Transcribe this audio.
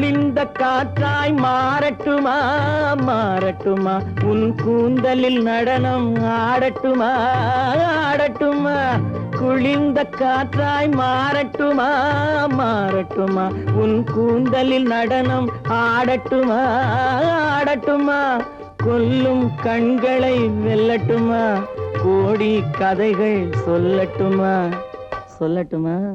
குளிர்ந்த காற்றாய் மாறட்டுமா? மாறட்டுமா? உன் கூந்தலில் நடனம் ஆடட்டுமா? ஆடட்டுமா? குளிர்ந்த காற்றாய் மாறட்டுமா? மாறட்டுமா? உன் கூந்தலில் நடனம் ஆடட்டுமா? ஆடட்டுமா? கொல்லும் கண்களை வெல்லட்டுமா? கோடி கதைகள் சொல்லட்டுமா? சொல்லட்டுமா?